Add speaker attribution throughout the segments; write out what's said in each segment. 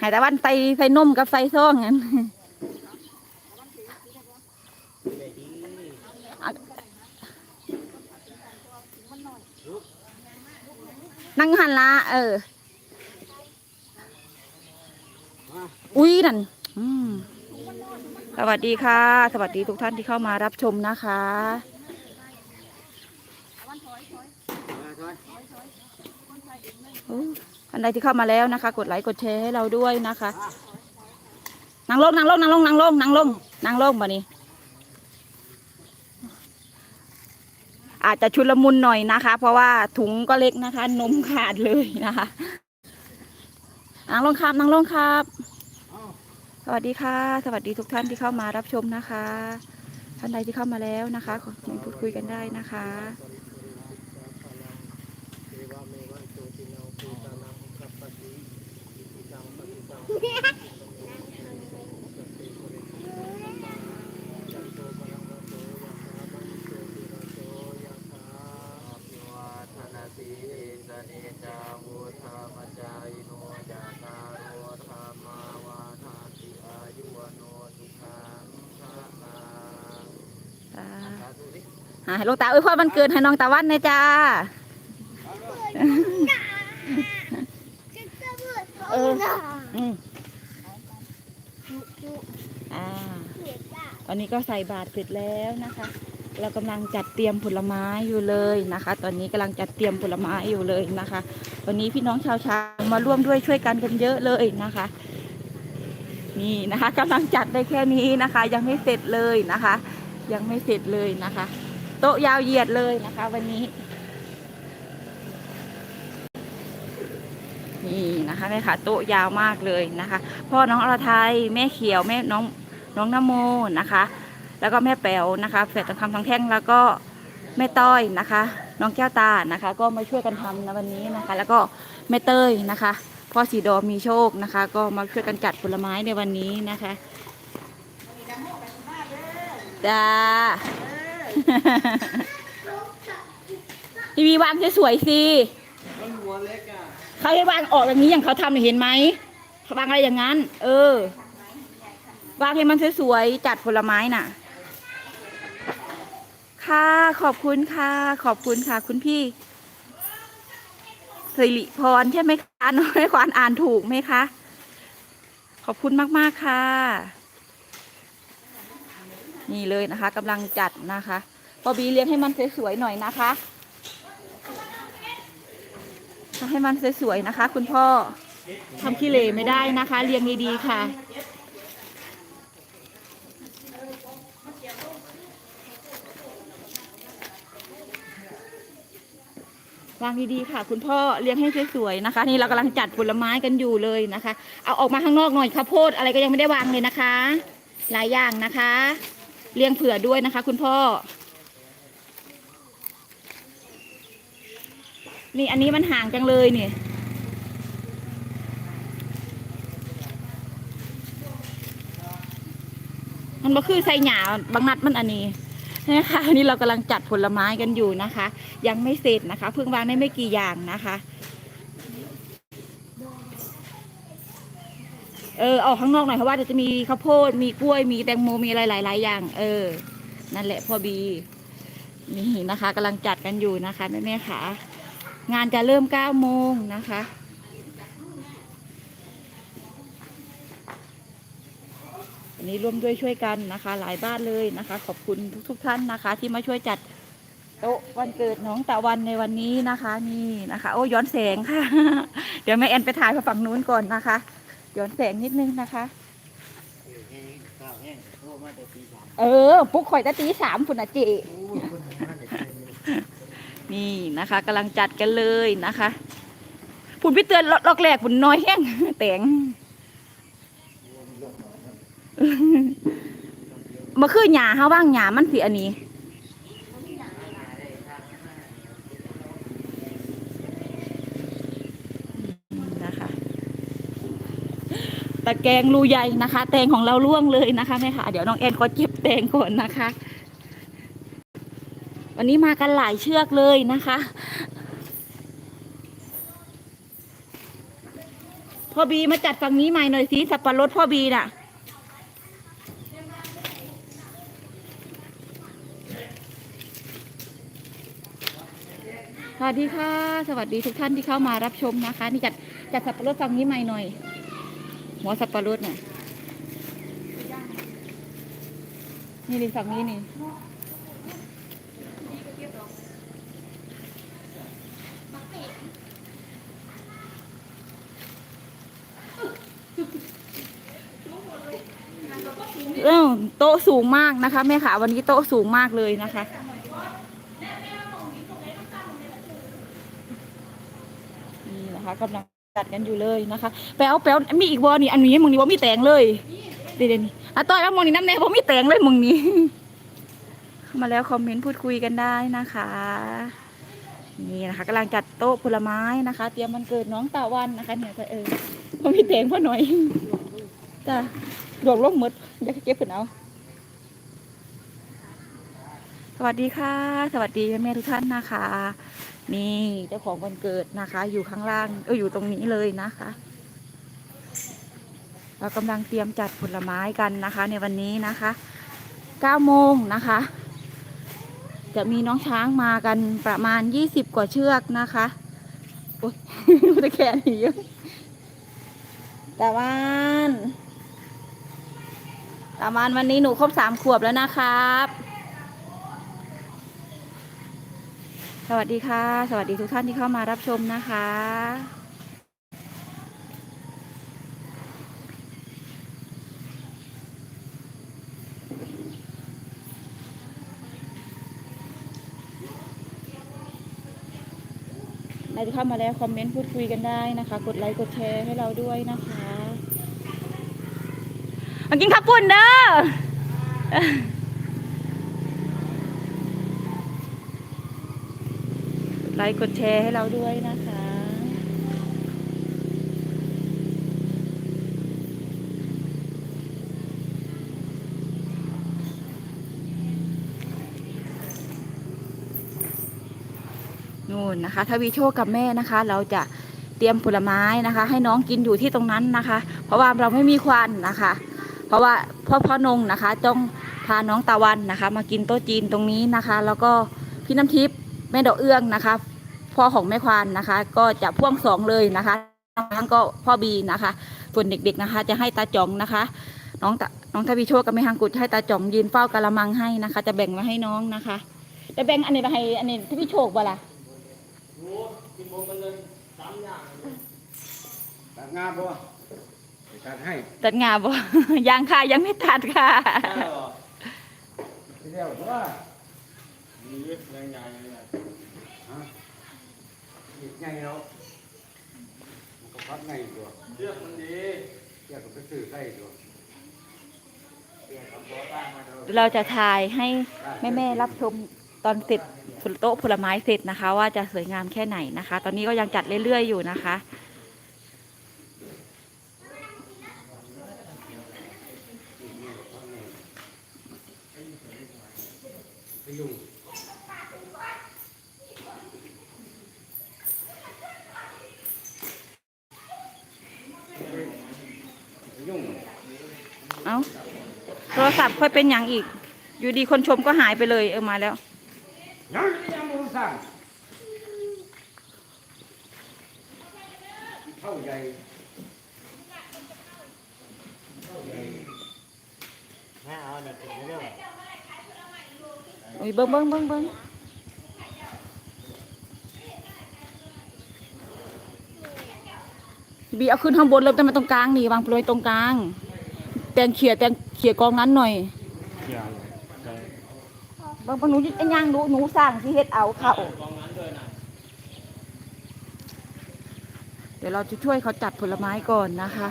Speaker 1: หายต่วันไปใส่นมกับใส่ซ่องงั้นนั่งหันละเออ อุ้ยนั่นสวัสดีค่ะ สวัสดีทุกท่านที่เข้ามารับชมนะคะโอ้ ท่านใดที่เข้ามาแล้วนะคะ กดไลค์กดแชร์ให้เราด้วยนะคะนั่งลงนั่งลงนั่งลงนั่งลงนั่งลงนั่งลงมานี่อาจจะชุลมุนหน่อยนะคะ เพราะว่าถุงก็เล็กนะคะ นมขาดเลยนะคะนั่งลงครับนั่งลงครับ สวัสดีค่ะ สวัสดีทุกท่านที่เข้ามารับชมนะคะ ท่านใดที่เข้ามาแล้วนะคะมาพูดคุยกันได้นะคะ
Speaker 2: สีสเนจาวุธามจายโนจาตารโอธรรมาวาทาติอายุวโนสุขังภะลัง
Speaker 1: อ่า
Speaker 2: สาธุ สิ
Speaker 1: หาให้หลูกตาเอ้ยพ่อมันเกิดให้น้องตาวันนะจ้า เออ อืมอ่าตอนนี้ก็ใส่บาตรเสร็จแล้วนะคะ เรากำลังจัดเตรียมผลไม้อยู่เลยนะคะ ตอนนี้กำลังจัดเตรียมผลไม้อยู่เลยนะคะ วันนี้พี่น้องชาวช้างมาร่วมด้วยช่วยกันกันเยอะเลยนะคะ นี่นะคะกำลังจัดได้แค่นี้นะคะ ยังไม่เสร็จเลยนะคะ ยังไม่เสร็จเลยนะคะ โต๊ะยาวเหยียดเลยนะคะ วันนี้ นี่นะคะแม่ค่ะโต๊ะยาวมากเลยนะคะ พ่อน้องอรไทยแม่เขียวแม่น้องน้องนโมนะคะ แล้วก็แม่แป๋วนะคะแฝดตะคำทองแท่งแล้วก็แม่ต้อยนะคะ น้องแก้วตานะคะ ก็มาช่วยกันทำในวันนี้นะคะ แล้วก็แม่เต้ยนะคะพ่อสีดอมีโชคนะคะ ก็มาช่วยกันจัดผลไม้ในวันนี้นะคะจ้า ทีวีวางสวยๆสิ
Speaker 2: มันหัวเล็กอะ
Speaker 1: เขาให้วางออกอย่างนี้อย่างเขาทำเนี่ยเห็นไหมเขาวางอะไรอย่างนั้น เออ วางให้มันสวยๆจัดผลไม้น่ะ ค่ะขอบคุณค่ะ ขอบคุณค่ะ คุณพี่สิริพรใช่ไหมคะน้อยขวานอ่านถูกไหมคะ ขอบคุณมากๆค่ะ นี่เลยนะคะกำลังจัดนะคะพอบีเลี้ยงให้มันสวยๆหน่อยนะคะให้มันสวยๆนะคะ คุณพ่อทำขี้เหร่ไม่ได้นะคะเรียงดีๆค่ะวางดีๆค่ะ คุณพ่อเลี้ยงให้สวยๆนะคะ นี่เรากำลังจัดผลไม้กันอยู่เลยนะคะ เอาออกมาข้างนอกหน่อยข้าวโพดอะไรก็ยังไม่ได้วางเลยนะคะ หลายอย่างนะคะ เลี้ยงเผื่อด้วยนะคะ คุณพ่อ นี่อันนี้มันห่างจังเลยนี่มันบ่คือใส่หยาบางนัดมันอันนี้นะคะอันนี้เรากำลังจัดผลไม้กันอยู่นะคะ ยังไม่เสร็จนะคะ เพิ่งวางได้ไม่กี่อย่างนะคะ เออออกข้างนอกหน่อยเพราะว่าเดี๋ยวจะมีข้าวโพดมีกล้วยมีแตงโมมีอะไรหลายๆอย่าง เออ นั่นแหละพ่อบีนี่นะคะกำลังจัดกันอยู่นะคะแม่แม่ๆค่ะงานจะเริ่ม9โมงนะคะวันนี้ร่วมด้วยช่วยกันนะคะ หลายบ้านเลยนะคะ ขอบคุณทุกๆทท่านนะคะ ที่มาช่วยจัดโต๊ะวันเกิดน้องตะวันในวันนี้นะคะ นี่นะคะ โอ้ย้อนแสงค่ะ เดี๋ยวแม่แอนไปถ่ายไปฝั่งนู้นก่อนนะคะ ย้อนแสงนิดนึงนะคะ
Speaker 2: แห้งข้าวแห้งโอ้มาแต่ปีสาม
Speaker 1: เออปลุ๊กข่อยตะตีสามฝุ่นอะเจ
Speaker 2: โอ้คนมาแต่เต็มเลย
Speaker 1: นี่นะคะกำลังจัดกันเลยนะคะผุนพี่เตือนลอกแรกผุนน้อยแห้งแต่งมาคือหยาเฮาบ้างหยามันสิอันนี้ นะคะ ตะแกรงรูใหญ่นะคะ แตงของเราล่วงเลยนะคะแม่ค่ะ เดี๋ยวน้องแอนขอเก็บแตงก่อนนะคะ วันนี้มากันหลายเชือกเลยนะคะพ่อบีมาจัดฝั่งนี้ใหม่หน่อยสิสับปะรดพ่อบีน่ะสวัสดีค่ะ สวัสดีทุกท่านที่เข้ามารับชมนะคะ นี่จัดจัดสับปะรดฝั่งนี้ใหม่หน่อย หัวสับปะรดน่ะนี่เลยฝั่งนี้นี่เออโต๊ะสูงมากนะคะแม่ค่ะวันนี้โต๊ะสูงมากเลยนะคะ นี่นะคะกำลังัดกันอยู่เลยนะคะแปลวแปลวมีอีกบอนี่อันนี้มึงนี่ว่ามีแตงเลยเดี๋ยวนี้อะต้อยแล้วมึงนี่น้ำแน่ว่ามีแตงเลยมึงนี้มาแล้วคอมเมนต์พูดคุยกันได้นะคะ นี่นะคะกำลังจัดโต๊ะผลไม้นะคะ เตรียมวันเกิดน้องตาวันนะคะ เนี่ยเออว่ามีแตงพ่อหน่อยจ้ะโดดลงหมดเดี๋ยวเก็บขึ้นเอาสวัสดีค่ะ สวัสดีแม่ทุกท่านนะคะ นี่เจ้าของวันเกิดนะคะ อยู่ข้างล่างเอออยู่ตรงนี้เลยนะคะ เรากำลังเตรียมจัดผลไม้กันนะคะ ในวันนี้นะคะ9โมงนะคะ จะมีน้องช้างมากันประมาณ 20 กว่าเชือกนะคะโอ้ยตะแคงหนีอยู่แต่วันต่วันวันนี้หนูครบสามขวบแล้วนะครับ สวัสดีค่ะ สวัสดีทุกท่านที่เข้ามารับชมนะคะ ใครที่เข้ามาแล้วคอมเมนต์พูดคุยกันได้นะคะ กดไลค์กดแชร์ให้เราด้วยนะคะมากินข้าวปุ้นเด้อ กด ไลค์กดแชร์ให้เราด้วยนะคะ นู่นนะคะทวีโชคกับแม่นะคะ เราจะเตรียมผลไม้นะคะ ให้น้องกินอยู่ที่ตรงนั้นนะคะ เพราะว่าเราไม่มีควันนะคะ เพราะว่าพ่อพ่อนงนะคะต้องพาน้องตะวันนะคะ มากินโต๊ะจีนตรงนี้นะคะ แล้วก็พี่น้ำทิพย์แม่ดอกเอื้องนะคะ พ่อของแม่ควานนะคะ ก็จะพ่วงสองเลยนะคะทั้งก็พ่อบีนะคะ ส่วนเด็กๆนะคะ จะให้ตาจ่องนะคะ น้องตาน้องทวีโชคกับแม่ฮังกุดให้ตาจ่องยืนเฝ้ากะละมังให้นะคะ จะแบ่งมาให้น้องนะคะจะแบ่งอันนี้ไปให้อันนี้ทวีโชคบ่ล่ะ
Speaker 2: ตัดงานบ่ไปตัดให้
Speaker 1: ตัดงาบ่ยังค่ะยังไม่ตัดค่ะ
Speaker 2: ที่เดียวว่ามีเล็บใหญ่ๆเลยฮะ หยิบใหญ่แล้วมันก็พัดไงตัวเลือกมันดีเลือกก็ไปซื้อได้ตัวเลือกกับบ่ตั้งมาเถอะ
Speaker 1: เราจะถ่ายให้แม่ๆรับชมตอนเสร็จโต๊ะผลไม้เสร็จนะคะ ว่าจะสวยงามแค่ไหนนะคะ ตอนนี้ก็ยังจัดเรื่อยๆอยู่นะคะ
Speaker 2: ไปยุ่งไปยุ่ง
Speaker 1: เอาโทร ศัพท์ค่อยเป็นอย่างอีก อยู่ดีคนชมก็หายไปเลยเออมาแล้ว
Speaker 2: ยังยังมูสั่งเท่าใหญ่เท่าใหญ่
Speaker 1: อุ้ยเบิ้งเบิ้งเบิ้งเบิ้งบีเอาขึ้นข้างบนเลยแต่มาตรงกลางนี่วางโปรยตรงกลาง แตงเขี่ยแตงเขี่ยกองนั้นหน่อย
Speaker 2: อย่าง
Speaker 1: บางบางหนูไอ้ย่างหนูหนูสร้างที่เฮ็ดเอาเขาเดี๋ยวเราจะช่วยเขาจัดผลไม้ก่อนนะคะ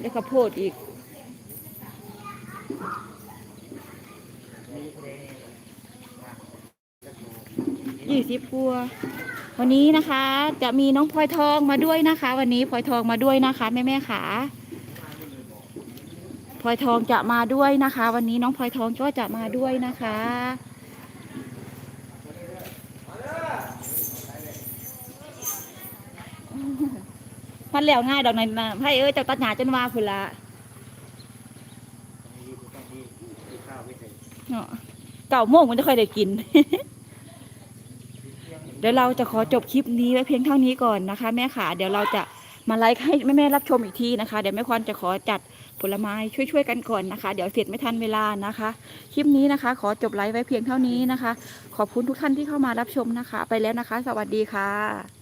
Speaker 1: ได้ข้าวโพดอีกยี่สิบพัว วันนี้นะคะจะมีน้องพลอยทองมาด้วยนะคะ วันนี้พลอยทองมาด้วยนะคะแม่แม่ขาพลอยทองจะมาด้วยนะคะ วันนี้น้องพลอยทองก็จะมาด้วยนะคะมันแล้วง่ายดอกไหนมาให้เออเจ้าตัดหนาจนว่าคุณละเก่าโมงมันจะค่อยได้กิน เดี๋ยวเราจะขอจบคลิปนี้ไว้เพียงเท่านี้ก่อนนะคะ แม่ขาเดี๋ยวเราจะมาไลค์ให้แม่ๆรับชมอีกทีนะคะ เดี๋ยวแม่ควรจะขอจัดผลไม้ช่วยๆกันก่อนนะคะ เดี๋ยวเสร็จไม่ทันเวลานะคะ คลิปนี้นะคะ ขอจบไลฟ์ไว้เพียงเท่านี้นะคะ ขอบคุณทุกท่านที่เข้ามารับชมนะคะ ไปแล้วนะคะ สวัสดีค่ะ